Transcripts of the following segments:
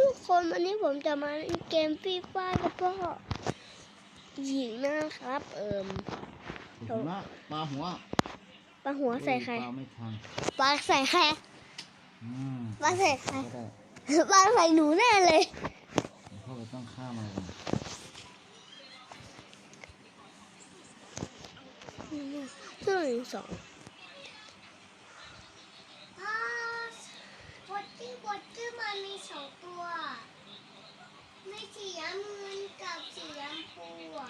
ทุกคนวันนี้ผมจะมาเล่นเกมฟรีไฟกับพ่อหญิงนะครับ เอิมหัวปลาหัวปลาหัวใส่ใครปลาไม่ทันปลาใส่ใครอืมปลาใส่ใครก็ได้ปลาใส่หนูแน่เลยเดี๋ยวพ่อไปต้องฆ่ามันก่อนตัวหนึ่งสองพ่อวอตตี้วอตตี้มันมีสองตัวไม่สีน้ำเงินกับสีน้ำพูอะ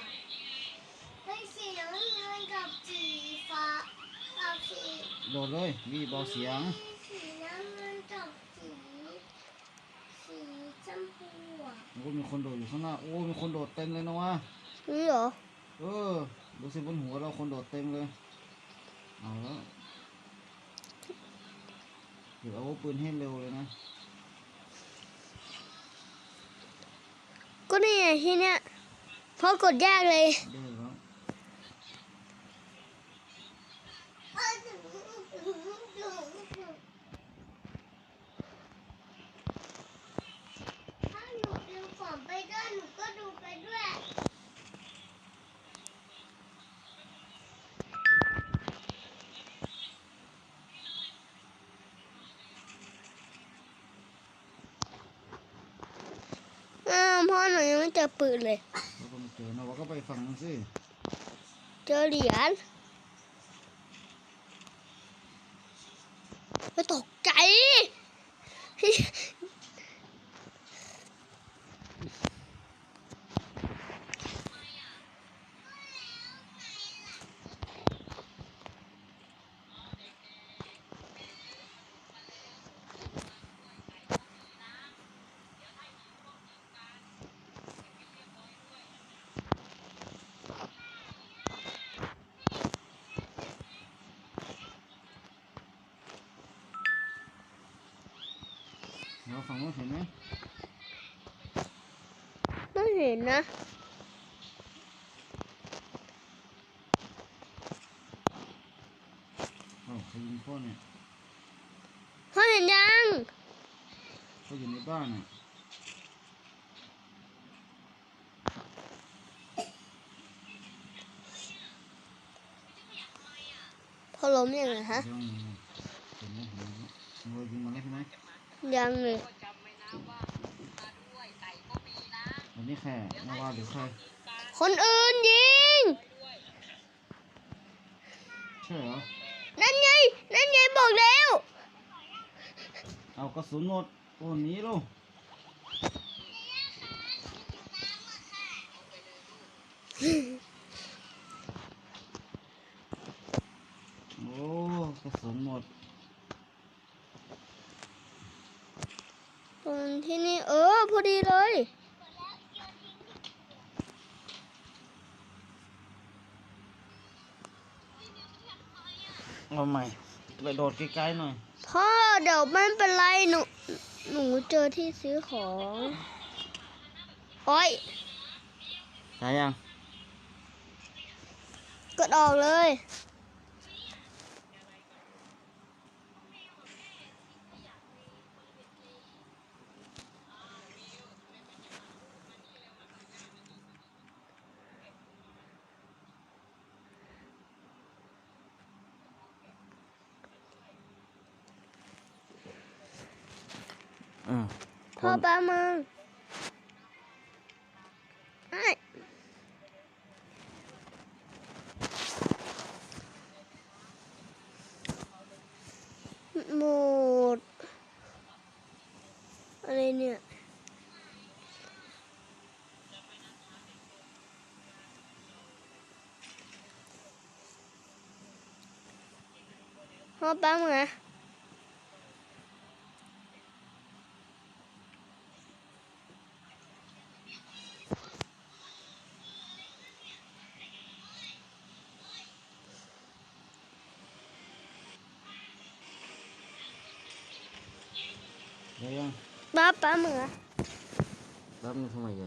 ไม่ สีน้ำเงินกับสีฟ้ากับสีโดดเลย มีเบาเสียง สีน้ำเงินกับสีสีชมพูอะโอ้มีคนโดดอยู่ข้างหน้า โอ้ มีคนโดดเต็มเลยนะวะ นี่เหรอเออ ดูสิบนหัวเราคนโดดเต็มเลย เอาแล้วเดี๋ยวเอาอาวุธปืนให้เร็วเลยนะ ก็นี่ไงที่เนี้ยพอกดยากเลยได้แล้ว ถ้าหนูดูฝนไปด้วยหนูก็ดูไปด้วย อ้าว พ่อหนูยังไม่เจอปืนเลยแล้วก็ไม่เจอนะว่าก็ไปฝั่งนั้นสิเจอเหรียญไม่ตกใจ เราฝั่งนู้นเห็นไหมไม่เห็นนะเอ้าใครยิงพ่อเนี่ยพ่อเห็นยังเขาอยู่ในบ้านน่ะพ่อล้มยังไงฮะ ยังเลยอันนี้แค่นาวาหรือใครคนอื่นยิง ใช่เหรอ นั่นไง นั่นไงบอกแล้ว เอากระสุนหมดโอ้หนีลูกโอ้กระสุนหมด ตรงที่นี่ เออ พอดีเลย เอาใหม่ไปโดดไกลๆหน่อย พ่อเดี๋ยวไม่เป็นไรหนู หนูเจอที่ซื้อของโอ้ยได้ยังกดออกเลย อืมพ่อแป๊บมึงไอ้หมด อะไรเนี่ยพ่อแป๊บมึงนะ ได้ยังป้าป้ามึงอะรับนี่ทำไมแก